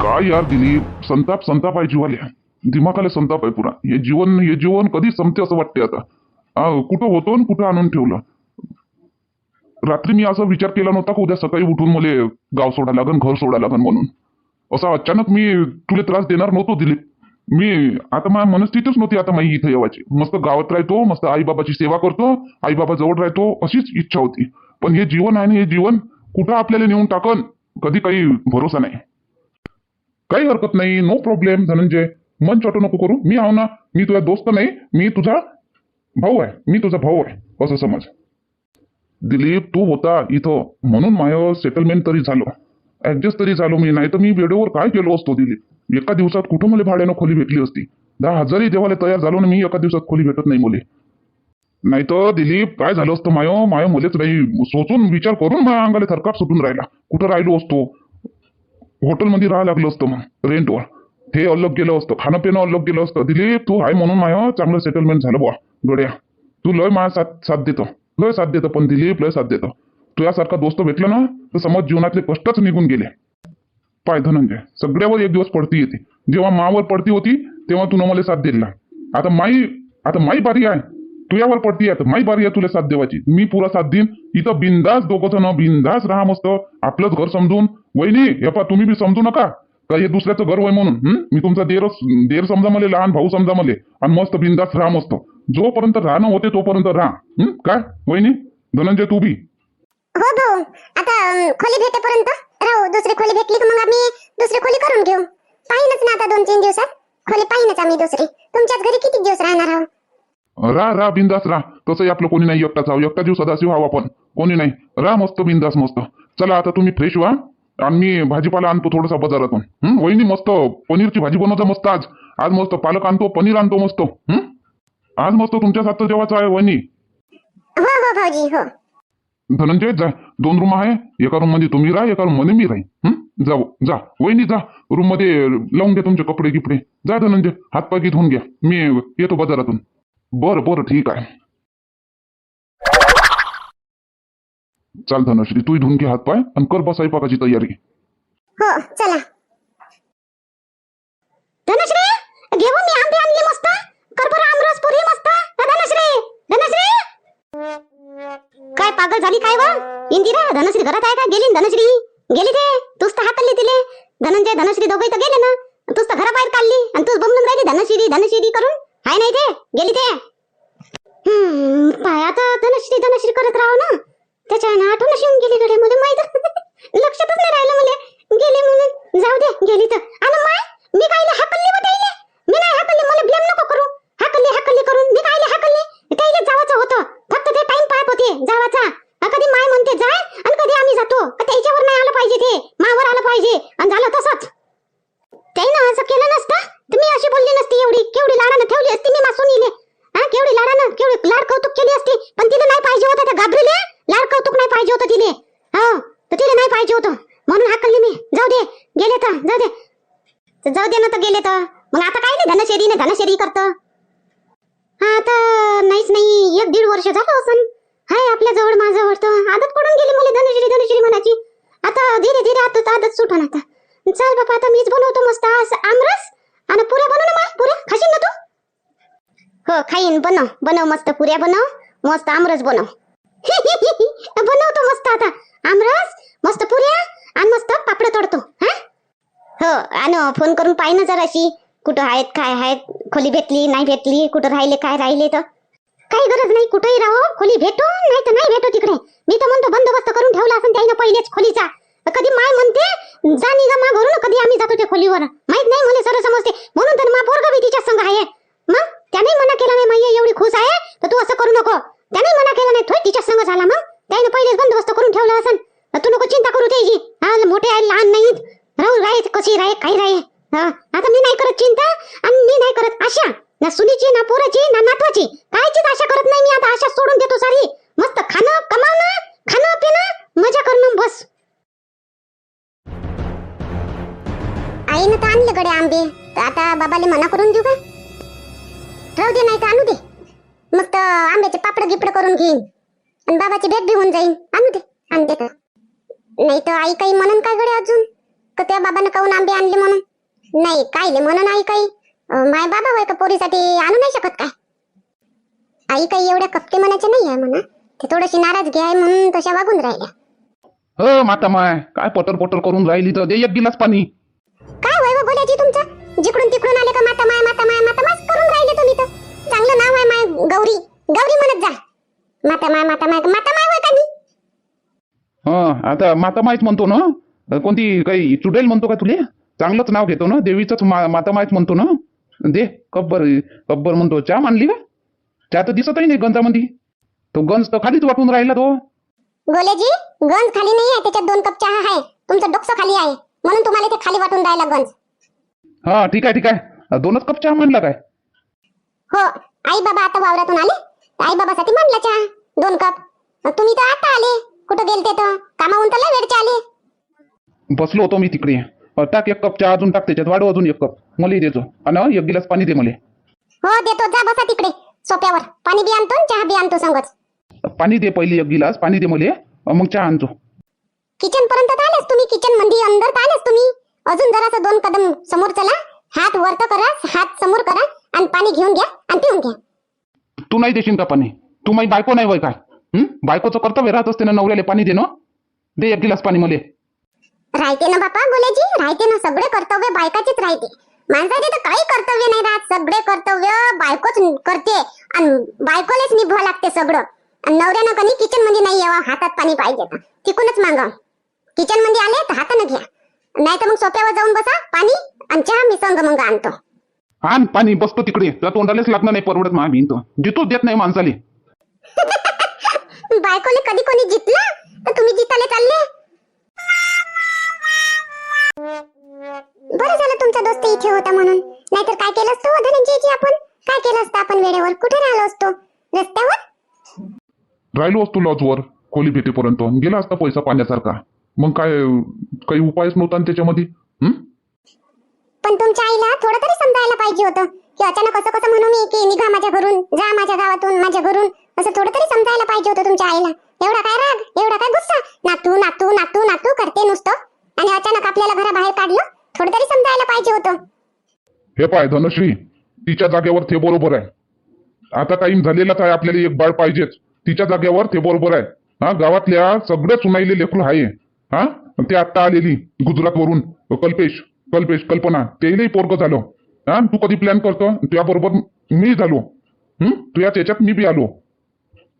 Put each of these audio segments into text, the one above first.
काय यार दिलीप संताप संताप आहे जीवाला. दिमाखाला संताप आहे पुरा. हे जीवन हे जीवन कधी संपते असं वाटते आता. कुठं होतो आणि कुठं आणून ठेवलं? रात्री मी असा विचार केला नव्हता की उद्या सकाळी उठून मला गाव सोडा लागन घर सोडा लागन म्हणून. असा अचानक मी तुला त्रास देणार नव्हतो दिलीप. मी आता माझ्या मनस्थितीच नव्हती आता माझी इथं येवायची मस्त गावात राहतो मस्त आईबाबाची सेवा करतो आईबाबा जवळ राहतो अशीच इच्छा होती. पण हे जीवन आहे ना हे जीवन कुठं आपल्याला नेऊन टाकन कधी काही भरोसा नाही. काही हरकत नाही नो प्रॉब्लेम धनंजय मन चटू नको करू. मी आहो ना मी तुझा दोस्त नाही मी तुझा भाऊ आहे. मी तुझा भाऊ आहे असं समज. दिलीप तू होता इथं. म्हणून माझं सेटलमेंट तरी झालो. ऍडजस्ट तरी झालो मी. नाही तर मी वेळेवर काय केलो असतो दिलीप? एका दिवसात कुठं मला भाड्यानं खोली भेटली असती? दहा हजारही देवाला तयार झालो ना मी एका दिवसात खोली भेटत नाही मुले. नाही तर दिलीप काय झालं असतं मायो? मायो मुलेच नाही. सोचून विचार करून माझ्या अंगाला थरकाप सुटून राहिला. कुठं राहिलो असतो? हॉटेलमध्ये राहायला लागलो असतो मग रेंटवर. हे अलग गेलं असतं खाणं पिणं अलग गेलं असतं. दिलीप तू आहे म्हणून माय चांगलं सेटलमेंट झालं बुवा गड्या. तू लय माया साथ साथ देतो. लय साथ देतो पण दिलीप लय साथ देतो. तुझ्यासारखा दोस्त भेटला ना तर समज जीवनातले कष्टच निघून गेले. पाय धनंजय सगळ्यावर एक दिवस पडती येते. जेव्हा मावर पडती होती तेव्हा तू मला साथ दिला आता माई आता माई बारी आहे. तुझ्यावर पडती आहे माही बारी आहे तुला साथ देवाची. मी पुरा साथ देईन. इथं बिंदास दोघं जण बिंदास राहा मस्त. आपलंच घर समजून. वहिनी यपा तुम्ही बी समजू नका. का हे दुसऱ्याचं घर होय म्हणून. मी तुमचा देरच देर समजा मला लहान भाऊ समजा मला. आणि मस्त बिंदास राहा मस्त. जोपर्यंत राहणं होते तोपर्यंत राहा. काय? वहिनी धनंजय तू बी. हो भाऊ. आता खोली भेटेपर्यंत राहू. दुसरी खोली भेटली की मग आम्ही दुसरी खोली करून घेऊ. पाहिनच ना आता दोन तीन दिवसात. खोली पाहिनच आम्ही दुसरी. तुमच्याच घरी किती दिवस राहणार आहोत राहा राहा बिंदास राहा तसंही आपलं कोणी नाही एकटाच आहो. एकटा जीव सदाशिव व्हावं आपण. कोणी नाही. राहा मस्त बिंदास मस्त. चला आता तुम्ही फ्रेश व्हा. आणि मी भाजीपाला आणतो थोडासा बाजारातून. हं? वहिनी मस्त. पनीरची भाजी बनवतो मस्त आज. आज मस्त पालक आणतो पनीर आणतो मस्त. हं? आज मस्त तुमच्या साथ जेवायचं आहे वहिनी. हो हो भाऊजी हो. धनंजय जा. दोन रूम आहे. एका रूममध्ये तुम्ही राहा एका रूममध्ये मी राहीन. हं? जाऊ जा. वहिनी जा. रूममध्ये लावून घ्या तुमचे कपडे गिपडे. जा धनंजय. हातपाय धुवून घ्या. मी येतो बाजारातून. बरं बरं ठीक आहे. चाल धनश्री तू धुवून घे हातपाय आणि कर बसाई पाकाची तयारी. हो चला. धनश्री घेऊ मी आंबे आणले मस्त. करबर आमरस पुरी मस्त. धनश्री धनश्री. काय पागल झाली काय वा? इंदिरा धनश्री घरात आहे का? गेली ना धनश्री? गेली ते. तूच तर हाकलली तिले. धनंजय धनश्री दोघे तर गेले ना. तूच तर घराबाहेर काढली. आणि तूच बमलून राहिली धनश्री धनश्री करून. हाय नाही ते गेली ते. पाया पाय आता धनश्री धनश्री करत राहू ना. त्याच्या आठवण अशी येऊन गेली गड्या मला माहीत लक्षातच नाही राहिलं मला गेली म्हणून जाऊ दे गेली तर आणि माय मी कायले हाकलली बटाईले मी नाही हाकलली मला ब्लेम नको करू हाकलली हाकलली करून मी कायले हाकलली त्याला जावाचं होतं फक्त ते टाइम पाहत होते जावाचा अ, कधी माय म्हणते जाय आणि कधी आम्ही जातो अ, त्याच्यावर नाही आलं पाहिजे ते मावर आलं पाहिजे आणि झालं तसंच त्यानं असं केलं नसतं तर मी अशी बोलली नसती एवढी केवढी लाडानं ठेवली असती मी मासून इले हा केवढी लाडानं केवढी लाड कौतुक केली असती पण तिला नाही पाहिजे होतं त्या घाबरीले लाड कौतुक नाही पाहिजे होतं तिले हो तर तिला नाही पाहिजे होतं म्हणून हाकलली मी जाऊ दे गेले तर जाऊ दे तर जाऊ दे ना तर गेले तर मग आता काय नाही धनशेरीने धनशेरी करत हा आता नाहीच नाही एक दीड वर्ष झालं असं हाय आपल्या जवळ माझ्याजवळ तर आदत पडून गेली मला धनश्री धनश्री म्हणायची आता धीरे धीरे आदत आदत सुटन आता. चल बाबा आता मीच बनवतो मस्त आज आमरस आणि पुऱ्या बनव ना माय पुऱ्या. खाशील ना तू? हो खाईन. बनव. बनव मस्त पुऱ्या बनव. मस्त आमरस बनव. बनवतो मस्त आता. आमरस मस्त पुऱ्या आणि मस्त पापड तोडतो. हा? हो आणि फोन करून पाहि ना जराशी. कुठं आहेत काय आहेत? खोली भेटली नाही भेटली? कुठं राहिले काय राहिले तर? काही गरज नाही. कुठेही राहो खोली भेटो नाही तर नाही भेटो तिकडे. मी तर म्हणतो बंदोबस्त करून ठेवला असेल त्यानं पहिलेच खोलीचा. कधी माय म्हणते जा निघा मा घरून कधी आम्ही जातो त्या खोलीवर. माहीत नाही मला सरळ समजते. म्हणून तर मा पोरगा बी तिच्या संग आहे. मग? त्याने मना केला नाही मैया एवढी खुश आहे? तर तू असं करू नको. त्याने मना केला नाही तो तिच्या संग झाला मग? त्याने पहिलेच बंदोबस्त करून ठेवला असेल तू नको चिंता करू त्याची हा मोठे आहे लहान नाहीत. राहू राहे कशी राहे काही राहे? आता मी नाही करत चिंता आणि मी नाही करत आशा. ना सुनीची ना पोराची ना नातवाची. कायचीच आशा करत नाही मी. आता आशा सोडून देतो सारी. मस्त खाणं कमावणं खाणं पिणं मजा करणं बस. आईनं तर आणले गडे आंबे. तर आता बाबाले मना करून देऊ का? राहू दे नाही तर आणू दे. मग तर आंब्याचे पापड गिपड करून घेईन. आणि बाबाची भेट बी होऊन जाईन. आणू दे आणते तर नाही तर आई काही म्हणन काय गडे अजून? का त्या बाबानं काऊन आंबे आणले म्हणून? नाही काय म्हणून आई काही? माय बाबा होय का पोरीसाठी आणू नाही शकत काय? आई काही एवढ्या कपटे मनाचे नाही आहे म्हणा. ते थोडीशी नाराज घ्याय म्हणून तशा वागून राहिल्या. हो माता माय काय पटर पटर करून राहिली तर दे एक गिलास पाणी. काय वय बोलायची तुमचं? जिकडून तिकडून आले का माता माय माता माय माता माय करून राहिले तुम्ही तर. चांगलं नाव आहे माय गौरी. गौरी म्हणत जा. माता माय माता माय माता माय होय का मी हा आता माता माहीत म्हणतो ना? कोणती काही चुडेल म्हणतो का तुले? चांगलंच नाव घेतो ना? देवीचंच मा माता माहीत म्हणतो ना? दे कब्बर कब्बर म्हणतो. चहा मांडली का? चहा तर दिसतही नाही गंजामध्ये तो गंज तर खालीच वाटून राहिला तो. गोलेजी गंज खाली नाही आहे त्याच्यात दोन कप चहा आहे. तुमचं डोकं खाली आहे. म्हणून तुम्हाला ते खाली वाटून राहिला गंज हा ठीक आहे ठीक आहे. दोनच कप चहा मांडला काय? हो आई बाबा आता वावरातून आले. आई बाबासाठी मांडला चहा दोन कप. तुम्ही तर आता आले. कुठं गेलते तर? कामाहून तर लय वेळचे आले. बसलो होतो मी तिकडे. अ, टाक एक कप चहा अजून टाक त्याच्यात. वाढव अजून एक कप. मला देतो आणि एक गिलास पाणी दे मला. हो देतो. जा बसा तिकडे सोप्यावर. पाणी बी आणतो आणि चहा बी आणतो संगच. पाणी दे पहिली एक गिलास. पाणी दे मला. मग चहा आणतो. किचन पर्यंत तर आलेच तुम्ही. किचनमध्ये अंदर तर आलेच तुम्ही. अजून जरासं दोन कदम समोर चला. हात वरत करा हात समोर करा आणि पाणी घेऊन घ्या आणि पिऊन घ्या. तू नाही देशील का पाणी? तू माझी बायको नाही वय काय हं? बायकोचं कर्तव्य राहत असते ना नवऱ्याला पाणी दे ना दे एक गिलास पाणी मला. राहते ना बापा गोल्याजी राहते ना सगळे कर्तव्य बायकाचेच राहते. माणसाचे तर काही कर्तव्य नाही राहत. सगळे कर्तव्य बायकोच करते. आणि बायकोलाच निभवा लागते सगळं. आणि नवऱ्यानं कधी किचनमध्ये नाही यावं. हातात पाणी पाहिजे तर. तिकूनच मागा. किचनमध्ये आले तर हातानं घ्या. नाही तर मग सोप्यावर जाऊन बसा पाणी आणि चहा मी संग मग आणतो. आण पाणी बसतो तिकडे. त्या तोंडालाच लागणार नाही परवडत मा भिंत. जितोच देत नाही माणसाले. बायकोले कधी कोणी जितलं? तर तुम्ही जिताले चालले. बरं झालं तुमचा दोस्त इथे होता म्हणून. नाहीतर काय केलं असतं हो धनंजयजी आपण? काय केलं असतं आपण वेळेवर? कुठे राहिलो असतो? रस्त्यावर? राहिलो असतो लॉजवर खोली भेटेपर्यंत. गेला असता पैसा पाण्यासारखा. मग काय काही उपायच नव्हता ना त्याच्यामध्ये? हं? पण तुमच्या आईला थोडं तरी समजायला पाहिजे होतं. की अचानक असं कसं म्हणू मी की निघा माझ्या घरून जा माझ्या गावातून माझ्या घरून. असं थोडं तरी समजायला पाहिजे होतं तुमच्या आईला. एवढा काय राग एवढा काय गुस्सा? नातू नातू नातू नातू करते नुसतं. आणि अचानक आपल्याला घराबाहेर काढलं थोडं तरी समजायला पाहिजे होतं. हे पाय धनश्री तिच्या जागेवर ते बरोबर आहे. आता टाइम झालेलाच आहे आपल्याला एक बाळ पाहिजेच. तिच्या जागेवर ते बरोबर आहे. हा गावातल्या सगळ्या सुनाईले लेकरू आहे. हा? ते आता आलेली गुजरात वरून कल्पेश कल्पेश कल्पना. तेही पोरग झालं. हा? तू कधी प्लॅन करतो? तुझ्या बरोबर मी झालो. हम्म तुझ्या त्याच्यात मी बी आलो.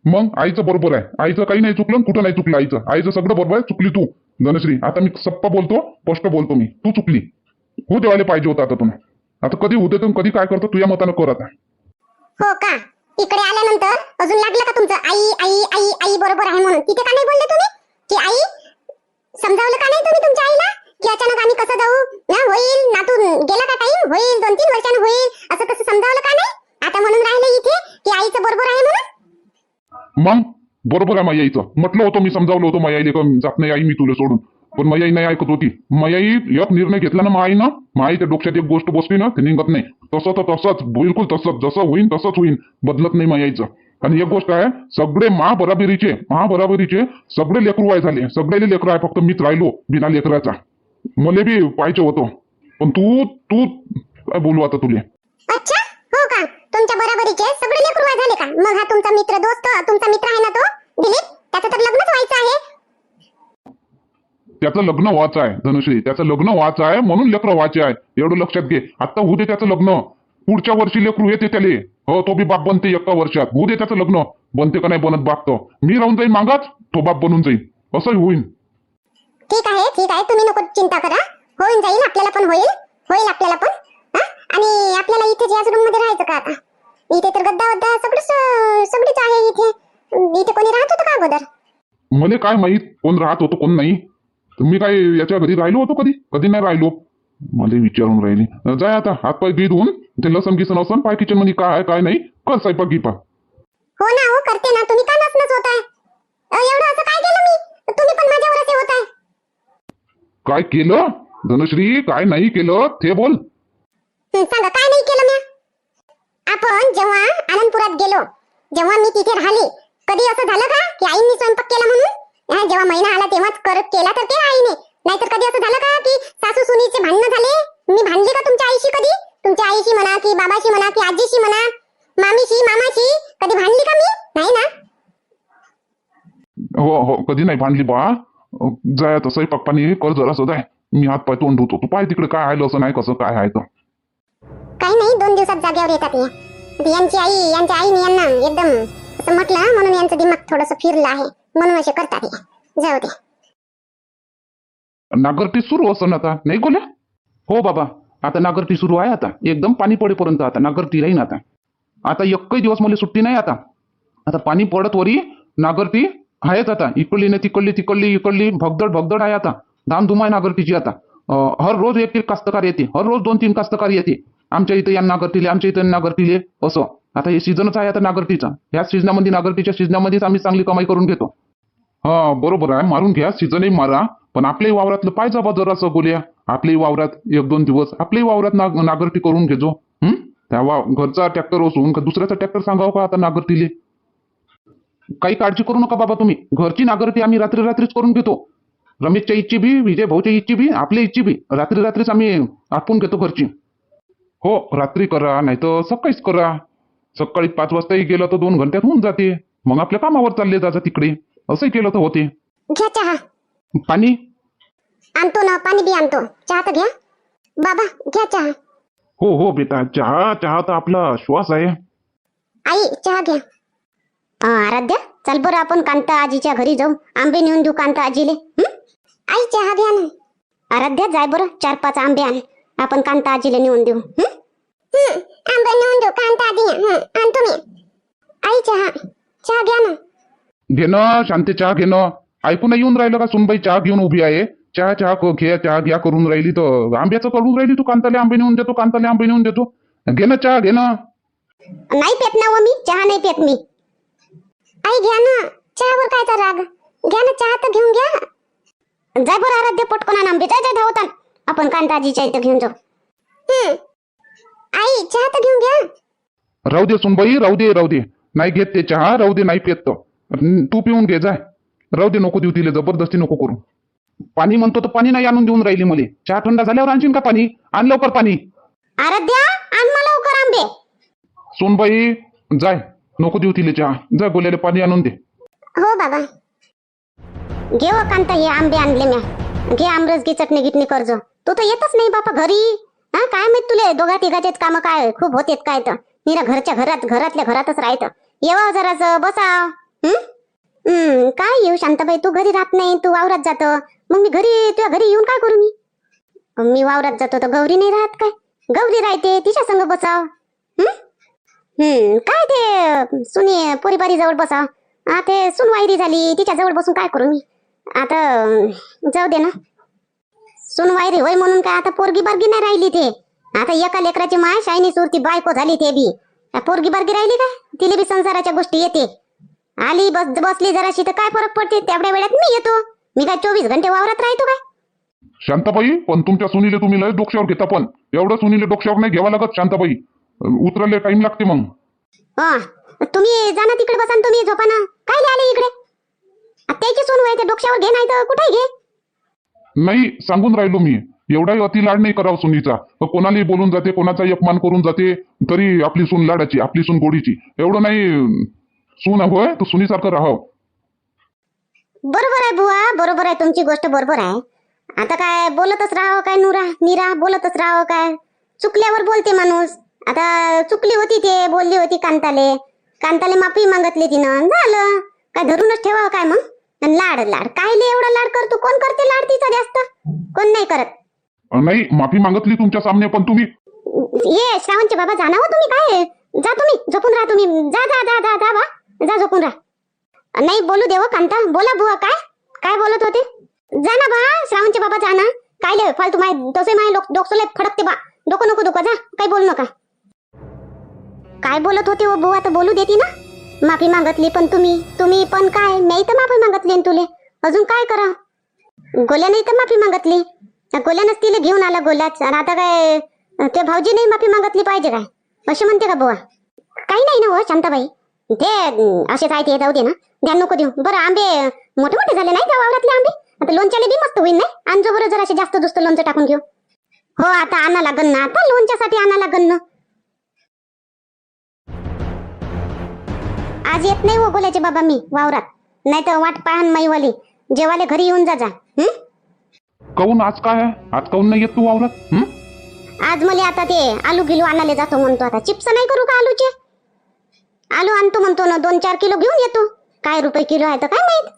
मग आईचं बरोबर आहे. आईचं काही नाही चुकलं कुठं नाही चुकलं आईचं. आईचं सगळं बरोबर आहे. चुकली तू धनश्री आता मी सप्पा बोलतो स्पष्ट बोलतो मी. तू चुकली. हो देवाले पाहिजे होता आता तुम्ही आता कधी होते तुम्ही कधी काय करतो तुझ्या मतानं कर आता. हो का? इकडे आल्यानंतर अजून लागलं का तुमचं? आई आई आई आई बरोबर आहे म्हणून. तिथे का नाही बोलले तुम्ही? की आई समजावलं का नाही तुम्ही तुमच्या आईला? की अचानक आम्ही कसं जाऊ? ना होईल. नातून गेला का टाइम होईल. दोन तीन वर्षानं होईल. असं तसं समजावलं का नाही? आता म्हणून राहिले इथे की आईचं बरोबर आहे म्हणून? मग? बरोबर आहे माझ्या आईचं. म्हटलं होतं मी समजावलं होतं माझ्या आईले जात नाही आई मी तुला सोडून. पण माझी आई नाही ऐकत होती. माई आई एक निर्णय घेतला ना माईनं माई त्या डोक्यात एक गोष्ट बसली ना ते निघत नाही. तसं तर तसंच बिलकुल तसंच. जसं होईन तसंच होईन. बदलत नाही माझ्या आईचं. आणि एक गोष्ट आहे सगळे महाबराबरीचे महाबराबरीचे सगळे लेकरू आहे झाले. सगळे लेकरू आहे फक्त मीच राहिलो बिना लेकराचा. मला बी पाहिजे होतं. पण तू तू काय बोलू आता तुले? अच्छा हो का? तुमच्या बरोबरीचे सगळे लेकरू झाले का? मग हा तुमचा मित्र दोस्त तुमचा मित्र आहे ना तो? दिलीप त्याचं तर लग्नच व्हायचं आहे. त्याचं लग्न व्हायचं आहे धनुश्री. त्याचं लग्न व्हायचं आहे म्हणून लेकरं व्हायचे आहे. एवढं लक्षात घे. आता दे त्याचं लग्न. पुढच्या वर्षी लेकरू येते त्याले. हो तो बी बाप बनते एका वर्षात. होऊ दे त्याचं लग्न. बनते का नाही बनत बाप तो मी राहून जाईन मागाच तो बाप बनून जाईल असंही होईल ठीक आहे ठीक आहे. तुम्ही नको चिंता करा. होऊन जाईल आपल्याला पण होईल. होईल आपल्याला पण? आणि आपल्याला इथे याच रूममध्ये राहायचं का आता? इथे तर गद्दा वद्दा सगळं सगळीच आहे इथे. इथे कोणी राहत होतं का अगोदर? मला काय माहीत कोण राहत होतो कोण नाही. मी काय याच्या घरी राहिलो होतो कधी? कधी नाही राहिलो. मला विचारून राहिली. जाय आता हात पाय धुवून ते लसण गिसन असन पाय किचनमध्ये काय आहे काय नाही कर स्वयंपाक गिपा हो ना हो करते ना. तुम्ही का नसनच होत आहे अ, एवढं असं काय केलं मी? तुम्ही पण माझ्यावर असे होत आहे काय केलं? धनुश्री काय नाही केलं? ते बोल. हं, सांगा काय नाही केलं मी? आपण जेव्हा आनंदपुरात गेलो जेव्हा मी तिथे राहिली कधी असं झालं का की आईने स्वयंपाक केला म्हणून? हा, जेव्हा महिना आला तेव्हाच करत केला तर ते आईने. नाहीतर कधी असं झालं का की सासू सुनी कधी? तुमच्या आईशी म्हणा की बाबाशी म्हणा की आजीशी म्हणा. मामीशी मामाशी कधी भांडली का मी? नाही ना? हो हो कधी नाही भांडली बा. जाय तसंही पप्पानी कर जरा सदाय मी हात पाय तोंड धुतो. तू पाय तिकडे काय आलं असं नाही कसं काय आहे तो काही नाही दोन दिवसात जागेवर येतात हे. यांची आई यांच्या आईने यांना एकदम असं म्हटलं म्हणून यांचं दिमाग थोडस फिरलं आहे. म्हणून असे करतात हे जाऊ दे. नागरटी सुरू असं आता. नाही गोल्या हो बाबा. आता नागरटी सुरू आहे आता. एकदम पाणी पडेपर्यंत आता. नागरती राहीन आता. आता एकही दिवस मला सुट्टी नाही आता. आता पाणी पडत वरी नागरटी आहेच आता. इकडली नाही तिकडली तिकडली इकडली भगदड भगदड आहे आता. धामधूम आहे नागरटीची आता. हर रोज एक एक कास्तकार येते. हर रोज दोन तीन कास्तकार येते. आमच्या इथं या नागरटीले आमच्या इथं नागरटीले. असं. आता हे सीझनच आहे आता नागरटीचा. ह्या सीझनामध्ये नागरटीच्या सीझनामध्येच आम्ही चांगली कमाई करून घेतो. हा बरोबर आहे. मारून घ्या. सीझनही मारा. पण आपल्याही वावरातलं पाहिजे बा जरासं बोलूया आपल्याही वावरात एक दोन दिवस आपल्याही वावरात नाग नागरटी करून घेजो. त्या वा घरचा ट्रॅक्टर असून का दुसऱ्याचा ट्रॅक्टर सांगावं का आता नागरटीले? काही काळजी करू नका बाबा तुम्ही. घरची नागरटी आम्ही रात्री रात्रीच करून घेतो. रमेशच्या इच्छी बी विजय भाऊच्या इच्छी बी आपल्या इच्छी बी. रात्री रात्रीच आम्ही आटपून घेतो घरची. हो रात्री करा नाही तर सकाळीच करा. सकाळी पाच वाजताही गेलं तर दोन घंट्यात होऊन जाते. मग आपल्या कामावर चालले जाता तिकडे. असंही केलं तर होते. घ्या चहा. पाणी? आणतो ना पाणी बी आणतो. चहा तर घ्या. बाबा घ्या चहा. हो हो बेटा चहा चहा तर आपला श्वास आहे. आई चहा घ्या. अं, आराध्या चल बरं आपण कांता आजीच्या घरी जाऊ. आंबे नेऊन देऊ कांता आजीले. हं? आई चहा घ्या ना. आराध्या जाय बरं. चार पाच आंबे आण. आपण कांता आजीला नेऊन देऊ. हं? हं, आंबा नेऊन देऊ कांता आधी हं, आणतो मी आई चहा चहा घ्या ना घेणं शांती चहा घेणं. ऐकून नाही येऊन राहिलं का सुनबाई चहा घेऊन उभी आहे? चहा चहा क- घे चहा घ्या करून राहिली तर. आंब्याचं करून राहिली तू कांताले आंबे नेऊन देतो कांताले आंबे नेऊन देतो. घेणं चहा घेणं. नाही पेत ना व मी चहा नाही पेत मी. आई घ्या ना. चहावर कायचा राग. घ्या ना चहा तर घेऊन घ्या. जाय बरं आराध्या पटकन आण आंबे. जाय जाय धावतान आपण कांता आजीच्या इथं घेऊन जाऊ. हं. आई चहा तर घेऊन घ्या. राहू दे सुनबाई राहू दे राहू दे. नाही घेत ते चहा राहू दे नाही पेत तो. हं, तू पिऊन घे जाय राहू दे नको देऊ तिले जबरदस्ती नको करू. पाणी म्हणतो तर पाणी नाही आणून देऊन राहिली मला. चहा थंडा झाल्यावर आणशील का पाणी? आण लवकर पाणी. आराध्या आण मला लवकर आंबे. सोनबाई जाय. नको देऊ तिले चहा. जा गोल्याला पाणी आणून दे. हो बाबा. घे कांता हे आंबे आणले म्या. घे आमरस घे चटणी गिटणी करजो. तू तर येतच नाही बापा घरी. हा काय माहीत तुले दोघा तिघाचेच काम काय खूप होतेत काय तर. निरा घरच्या घरात घरातल्या घरातच राहत येवा जरास बसा. हम्म काय येऊ शांताबाई तू घरी राहत नाही तू वावरात जात. मग मी घरी तुझ्या घरी येऊन काय करू मी? मी वावरात जातो तर गौरी नाही राहत काय? गौरी राहते तिच्या संग बसाव. हम्म काय ते सुनी पोरीबारी जवळ बसाव. हा ते सुनवायरी झाली तिच्या जवळ बसून काय करू मी? आता जाऊ दे ना. सुनवायरी होय म्हणून काय आता पोरगी बारगी नाही राहिली ते? आता एका लेकराची माय शायनी सुरती बायको झाली ते बी. पोरगी बारगी राहिली काय? तिला बी संसाराच्या गोष्टी येते. आली बस बसली जराशी तर काय फरक पडते? तेवढ्या वेळात मी येतो. मी काय चोवीस घंटे वावरात राहतो काय? शांताबाई पण तुमच्या सुनीले तुम्ही लय डोक्यावर घेता पण. एवढं सुनीले डोक्यावर नाही घ्यावं लागत शांताबाई. उतरायला टाइम लागते मग. हा तुम्ही जा ना तिकडे बसा तुम्ही झोपा ना काय आले इकडे? त्याची सून वय ते डोक्यावर घे नाही तर कुठे घे? नाही सांगून राहिलो मी. एवढाही अति लाड नाही करावं सुनीचा. कोणालाही बोलून जाते कोणाचा अपमान करून जाते तरी आपली सून लाडाची आपली सून गोडीची. एवढं नाही सून होय तर सुनीसारखं राहावं. बरोबर आहे बुवा बरोबर आहे तुमची गोष्ट बरोबर आहे. आता काय बोलतच राहावं काय नुरा निरा बोलतच राहावं काय? चुकल्यावर बोलते माणूस. आता चुकली होती ते बोलली होती कांताले. कांताले माफी मागितली तिनं. झालं. काय धरूनच ठेवावं काय मग? लाड लाड. कायले एवढा लाड करतो कोण करते लाड तिचा जास्त? कोण नाही करत. नाही माफी मागितली तुमच्या सामने पण तुम्ही ये श्रावणचे बाबा जा ना हो तुम्ही काय जा तुम्ही झोपून राहा तुम्ही. जा जा जा जा जा बा. जा झोपून राहा. नाही बोलू देव हो, कांता. बोला बुवा काय? काय बोलत होते? जा ना बा श्रावणचे बाबा जा ना. काय ले फालतू माय तसे माय लोक डोकसोले खडकते बा. डोकं नको दुखा जा. काही बोलू नका. काय बोलत होते हो बुवा तर बोलू देती ना. माफी मागतली पण तुम्ही. तुम्ही पण काय? नाही तर माफी मागतली तुले. अजून काय करा? गोल्या नाही तर माफी मागतली. गोल्या तिला घेऊन आला गोल्याच आणि आता काय ते भाऊजी नाही माफी मागतली पाहिजे काय? असे म्हणते का बुवा? काही नाही ना हो शांताबाई. ते अं, असेच आहे ते जाऊ दे ना. ध्यान नको देऊ. बरं आंबे मोठे मोठे झाले नाही का वावरातले आंबे? आता लोणच्याले बी मस्त होईल नाही? आणि जो बरं जरा असे जास्त दुस्त लोणचं टाकून घेऊ. हो आता आणा लागन ना. आता लोणच्यासाठी आणा लागन ना. आज येत नाही हो गोल्याचे बाबा मी वावरात. नाही तर वाट पाहन माईवाली. जेवाले घरी येऊन जा जा हं? काऊन? आज काय आहे? आज काऊन नाही येत तू वावरात हं? आज मला आता ते आलू गिलू आणायला जातो म्हणतो आता. चिप्स नाही करू का आलूचे? आलू आणतो म्हणतो ना दोन चार किलो घेऊन येतो. काय रुपये किलो आहे तर काय माहीत?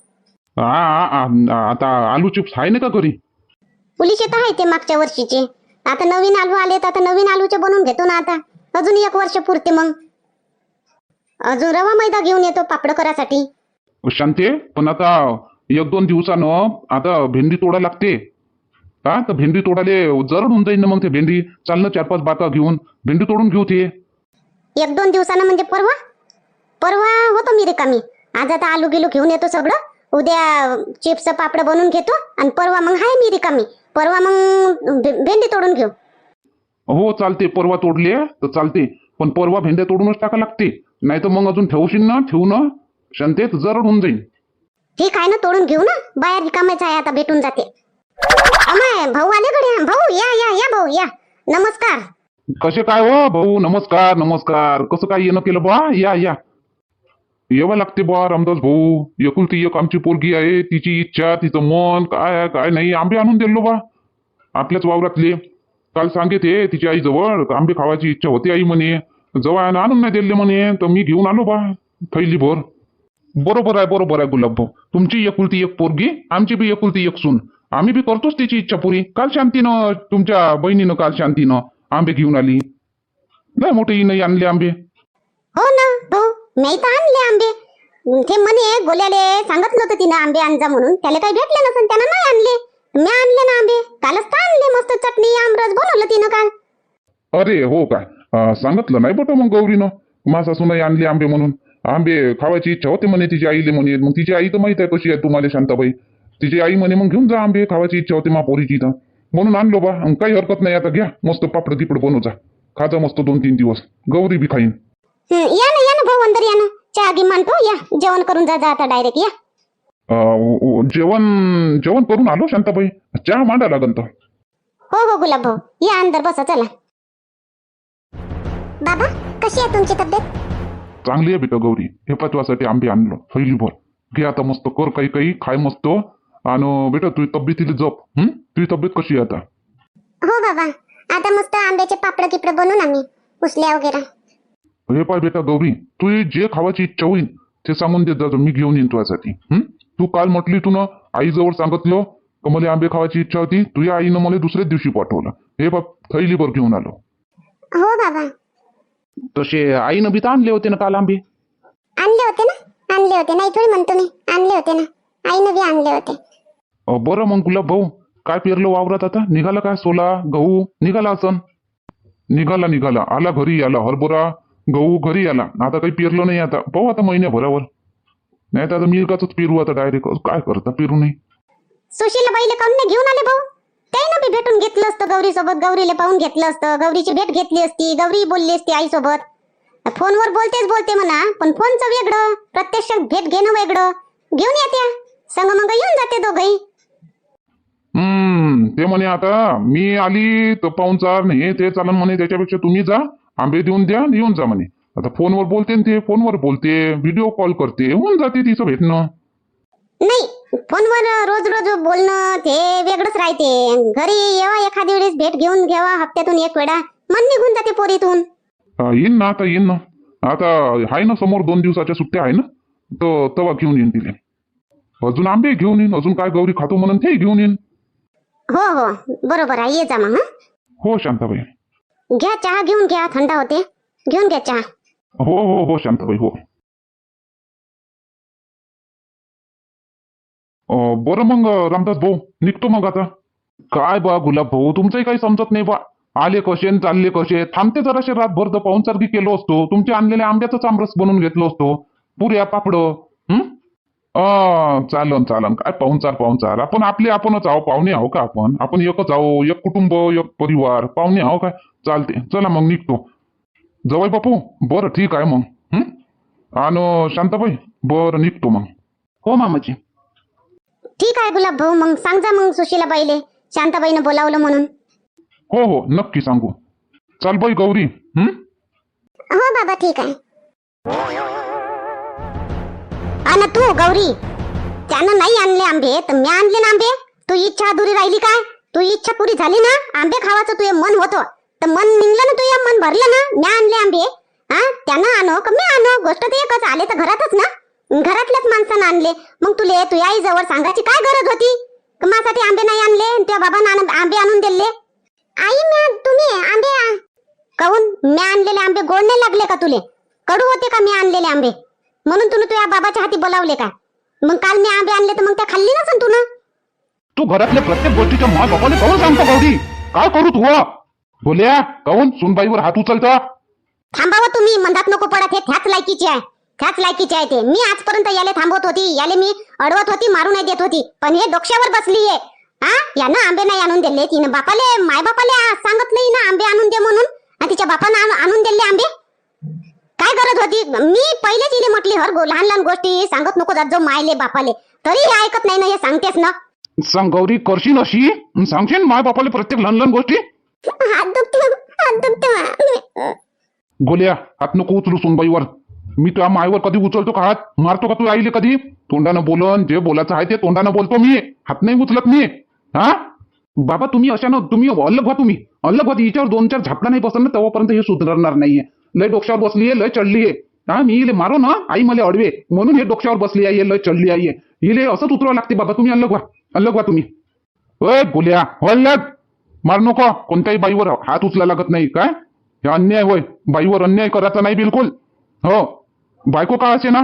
आ, आ, आ, आता आलू चिप्स आहे ना का घरी? पोलिशे तर आहे ते मागच्या वर्षीचे. आता नवीन आलू आले तर आता नवीन आलूचे बनवून घेतो ना आता. अजून एक वर्ष पुरते मग. अजून रवा मैदा घेऊन येतो पापड करासाठी. शांते पण आता एक दोन दिवसानं आता भेंडी तोडा लागते. हा तर भेंडी तोडाले जरड होऊन जाईन ना मग ते भेंडी. चालणं चार पाच बाता घेऊन. भेंडी तोडून घेऊ ते. एक दोन दिवसानं म्हणजे परवा? परवा होतो मी रिकामी. आज आता आलू गिलू घेऊन येतो सगळं. उद्या चिप्स पापड बनवून घेतो आणि परवा मग आहे मी रिकामी. परवा मग भेंडी तोडून घेऊ. हो चालते. परवा तोडले तर चालते. पण परवा भेंड्या तोडूनच टाका लागते. नाही तर मग अजून ठेवशील ना ठेवू ना. शांतेत जरड होऊन जाईल ठीक आहे ना तोडून घेऊ ना. बाहेर रिकामेच आहे आता भेटून जाते. अमाय भाऊ आले गड्या भाऊ या या या भाऊ या. नमस्कार. कसे काय हो भाऊ? नमस्कार नमस्कार. कसं काय येणं केलं बा? या या. येवा लागते बा रामदास भाऊ. एकुलती एक आमची पोरगी आहे तिची इच्छा तिचं मन काय आहे काय नाही आंबे आणून दिलो बा. आपल्याच वावरातले. काल सांगेत हे तिच्या आई जवळ आंबे खावायची इच्छा होती आई म्हणे. जवळ आणून नाही दिले म्हणे तर मी घेऊन आलो बा थैली भर बरोबर आहे बरोबर आहे गुलाब भाऊ. तुमची एकुलती एक पोरगी आमची बी एकुलती एक सून. आम्ही बी करतोच तिची इच्छा पुरी. काल शांतीनं तुमच्या बहिणीनं काल शांतीनं आंबे घेऊन आली. नाही मोठे नाही आणले आंबे. हो ना मी तर आणले आंबे. ते म्हणे गोल्याले सांगितलं होतं तिनं आंबे आणजा म्हणून. त्याला काही भेटले नसन त्यानं नाही आणले. मी आणले ना आंबे. कालच तर आणले मस्त चटणी आमरस बनवलं तिनं काल. अरे हो काय सांगितलं नाही बट मग गौरीनं. माझा सुनाई आणले आंबे म्हणून. आंबे खावायची इच्छा होते म्हणे तिची आईले म्हणे. मग तिची आई तर माहीत आहे कशी आहे तुम्हाला शांताबाई. तिची आई म्हणे मग घेऊन जा आंबे खावायची इच्छा होती मा पोरीची तर म्हणून आणलो बा. काही हरकत नाही आता घ्या. मस्त पापड गिपड बनवजा खाजा मस्त दोन तीन दिवस. गौरी बी खाईन. या ना भाऊ अंदर या ना. चहा गी मानतो या. जेवण करून जा आता डायरेक्ट या. अं, जेवण जेवण करून आलो शांताबाई. चहा मांडा लागन तर हो हो गुलाब भाऊ या अंदर बसा चला. बाबा कशी आहे तुमची तब्येत? चांगली आहे बेटा गौरी. हे पचवासाठी आंबे आणलो. फैली भर. घे आता मस्त कर काही काही. खाय मस्त. आणि बेटा तुझी तब्येतीला जप हं? तुझी तब्येत कशी आहे आता? हो बाबा. आता मस्त आंब्याचे पापड किपड बनवून आम्ही उचल्या वगैरे. हे पाय बेटा गौरी तू जे खावायची इच्छा होईल ते सांगून देत जातो मी घेऊन येईन तुझ्यासाठी? तू काल म्हटली तू ना आईजवळ सांगितलं का मला आंबे खावायची इच्छा होती तुझ्या आईनं मला दुसऱ्याच दिवशी पाठवलं. हे बघ थैलीभर घेऊन आलो. हो बाबा. तसे आईनं बी तर आणले होते ना काल आंबे? आणले होते ना? आणले होते. नाही थोडी म्हणतो मी. आणले होते ना. आईनं बी आणले होते. बरं मग गुलाब भाऊ काय पेरलं वावरात आता? निघाला काय सोला गहू? निघाला असन? निघाला निघाला. आला घरी आला हरभरा गहू घरी आला आता काही पेरलं नाही आता. पाहू आता महिन्याभरावर. नाही तर आता मिरगाच पेरू आता डायरेक्ट काय करता? पेरू नाही. सुशीला बाईले काऊन नाही घेऊन आले भाऊ. त्यानं बी भेटून घेतलं असतं गौरी सोबत गौरीला पाहून घेतलं असतं. गौरीची भेट घेतली असती. गौरी बोलली असती आई सोबत फोनवर बोलतेच बोलते म्हणा. पण फोनचं वेगळं. प्रत्यक्षात भेट घेणं वेगळं. घेऊन येत्या संग मग येऊन जाते दोघही. हम्म. ते म्हणे आता मी आली तर पाहुणचार नाही. ते चालन म्हणे. त्याच्यापेक्षा तुम्ही जा. आंबे देऊन द्या येऊन जा म्हणे. आता फोनवर बोलते न ते फोनवर बोलते व्हिडिओ कॉल करते होऊन जाते तिचं भेटणं. नाही फोनवर रोज रोज बोलणं ते वेगळंच राहते. घरी येवा एखादी वेळेस भेट घेऊन घ्यावा हप्त्यातून एक वेळा. मन निघून जाते पोरीतून. येईन ना आता येईन ना. आता आहे ना समोर दोन दिवसाच्या सुट्ट्या आहे ना तर तेव्हा घेऊन येईन तिले. अजून आंबे घेऊन येईन अजून काय गौरी खातो म्हणून ते घेऊन येईन. हो हो बरोबर आहे ये जा मग? हो शांताबाई. घ्या चहा घेऊन घ्या थंड होते. घेऊन घ्या चहा. हो हो हो शांताबाई हो. अं, बरं मग रामदास भाऊ निघतो मग आता. काय बा गुलाब भाऊ तुमचंही काही समजत नाही बा. आले कसे न चालले कसे? थांबते जराशे रातभर तर पाहुणचारगी केलो असतो. तुमचे आणलेले आंब्याचा चामरस बनवून घेतलो असतो. पुऱ्या पापड हं? चालन चालन. काय पाहुणचार पाहुणचार आपण आपले आपणच आहो पाहुणे आहो का आपण? आपण एकच आहो एक कुटुंब एक परिवार. पाहुणे आहो काय? चालते. चला मग निघतो. जवळ बापू. बरं ठीक आहे मग? आणि शांताबाई. बरं निघतो मग. हो मामाजी. ठीक आहे गुलाब भाऊ. मग सांग जा मग सुशीला बाईले शांताबाईनं बोलावलं म्हणून. हो हो. नक्की सांगू. चाल बाई गौरी. हं? हो बाबा ठीक आहे. आणि तू गौरी. त्यानं नाही आणले आंबे. तर मी आणले ना आंबे? तू इच्छा अधुरी राहिली काय? तू इच्छा पुरी झाली ना? आंबे खावाचं तुझे मन होतं. तर मन निघलं ना तुझ्या मन भरलं ना? मी आणले आंबे. हा त्यानं आणो का? मी आणो. गोष्ट तर एकच आले तर घरातच ना? घरातल्याच माणसानं आणले. मग तुले तुझ्या आई जवळ सांगायची काय गरज होती? माझ्यासाठी आंबे नाही आणले तुझ्या बाबांना आंबे आणून दिले? आई मी तुम्ही आंबे काऊन मी आणलेले आंबे गोड नाही लागले का तुले? कडू होते का मी आणलेले आंबे? म्हणून तुला तुझ्या बाबाच्या हाती बोलावले का? मग काल मी आंबे आणले तर मग त्या खाल्ली नसन तू ना तू घरातल्या प्रत्येक गोष्टीच्या मा बापाने काहून सांगतो गौरी. काय करू तू बोल्या काहून सुनबाईवर हात उचलता? थांबावं तुम्ही मंदात नको पडत हे त्याच लायकीची आहे त्याच लायकीची आहे ते. मी आजपर्यंत याले थांबवत होती याले मी अडवत होती मारू नाही देत होती पण हे डोक्यावर बसली आहे हा? यानं आंबे नाही आणून दिले तिनं बापाले माय बापाले आ- सांगितलंही ना आंबे आणून दे म्हणून आणि तिच्या बापानं आण- आणून दिले आंबे? काय गरज होती? मी पहिलेच इले म्हटली हर लहान लहान गोष्टी सांगत नको जात जो मायले बापाले. तरी हे ऐकत नाही ना हे सांगतेस ना? सांग गौरी करशील अशी? सांगशील माय बापाला प्रत्येक लहान लहान गोष्टी? हात हात गोल्या हात नको उचलू सुनबाईवर मी तुझ्या मायवर कधी उचलतो का हात? मारतो का तू आईले कधी? तोंडानं बोलन जे बोलायचं आहे ते तोंडानं बोलतो मी. हात नाही उचलत मी. हा? बाबा तुम्ही अशानं तुम्ही अलग व्हा तुम्ही. अलग व्हा हिच्यावर दोन चार झापला नाही बसलं ना तेव्हापर्यंत हे सुधारणार नाहीये. लय डोक्यावर बसली आहे लय चढली आहे. हा मी इले मारो ना आई मला अडवे. म्हणून हे डोक्यावर बसली आहे लय चढली आहे. हिले असंच उतरावं लागते बाबा तुम्ही अलग व्हा. अलग व्हा तुम्ही. ओय गोल्या अलग मार नको कोणत्याही बाईवर हात उचला लागत नाही. काय? हे अन्याय होय. बाईवर अन्याय करायचा नाही बिलकुल. हो. बायको का असे ना?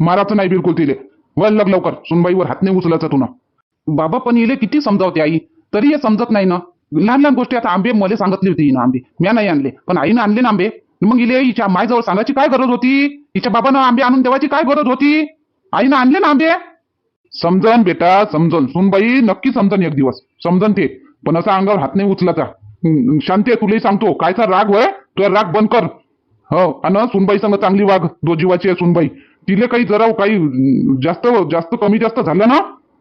मारायचं नाही बिलकुल तिले. वळ लग लवकर. सुनबाईवर हात नाही उचलायचा तुला. बाबा पण इले किती समजावते आई. तरी हे समजत नाही ना. लहान लहान गोष्टी आता आंबे मला सांगितली होती ना आंबे. म्या नाही आणले. पण आईनं आणले ना आंबे. मग इले हिच्या मायजवळ सांगायची काय गरज होती? हिच्या बाबानं आंबे आणून देवाची काय गरज होती? आईनं आणले ना आंबे? समजन बेटा समजन. सुनबाई नक्की समजन एक दिवस. समजन ते. पण असा अंगावर हात नाही उचलाचा शांती आहे तुलाही सांगतो. कायचा राग होय तुला राग बंद कर. हो आणि सुनबाई संग चांगली वाघ दो जीवाची आहे सुनबाई. तिले काही जरा काही जास्त जास्त कमी जास्त झालं ना?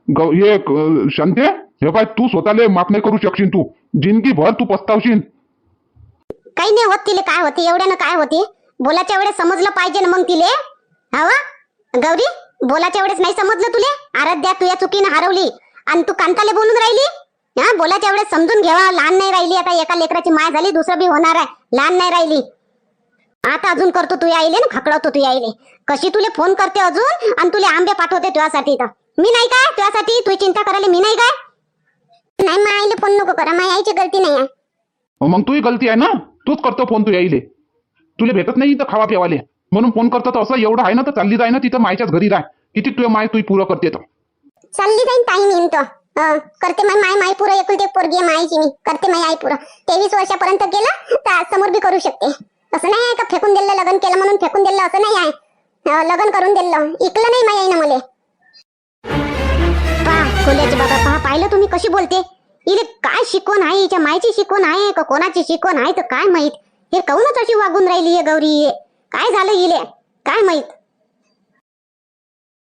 हे अं, शांते हे पाय तू स्वतःले माफ नाही करू शकशील तू. जिंदगी भर तू पस्तावशील. काही नाही होत तिले काय होते एवढ्यानं काय होते? बोलाच्या वेळेस समजलं पाहिजे ना मग तिले? हवा गौरी बोलाच्या वेळेस नाही समजलं तुले? आराध्या या चुकीनं हरवली. आणि तू कांताले बोलून राहिली? हा बोलाच्या वेळेस समजून घ्यावा. लहान नाही राहिली आता एका लेकराची माय झाली दुसरं बी होणार आहे. लहान नाही राहिली. आता अजून करतो तू यायले ना खकळवतो तू यायले कशी तुले फोन करते अजून आणि तुले आंबे पाठवते तुझ्यासाठी तर मी नाही काय? तुझ्यासाठी? तुझी चिंता करायला मी नाही काय? नाही मग आईला फोन नको करा. माझ्या आईची गलती नाही आहे. मग तुही गलती आहे ना? तूच करतो फोन तू यायले तुला भेटत नाही तर खावा प्यावाले म्हणून फोन करतो तर असं एवढं आहे ना तर चालली जाय ना तिथं मायच्याच घरी राह. किती तुझ्या माय तुही पुरं करते तर. चालली जाईन ताई मी तो अं, करते माय माय माय पुरं एकुलती पोरगी आहे मायची मी करते माय आई पुरं. तेवीस वर्षापर्यंत केलं तर आज समोर बी करू शकते. असं नाही आहे का फेकून दिलं लग्न केलं म्हणून फेकून दिलं असं नाही आहे. अं, लग्न करून दिलं इकलं नाही माय आईनं मला. पहा बाबा पहा पाहिलं तुम्ही कशी बोलते? इले काय शिकवण आहे? हिच्या मायची शिकवण आहे का कोणाची शिकवण आहे तर काय माहीत? हे काऊनच अशी वागून राहिली आहे गौरी? काय झालं इले? काय माहीत?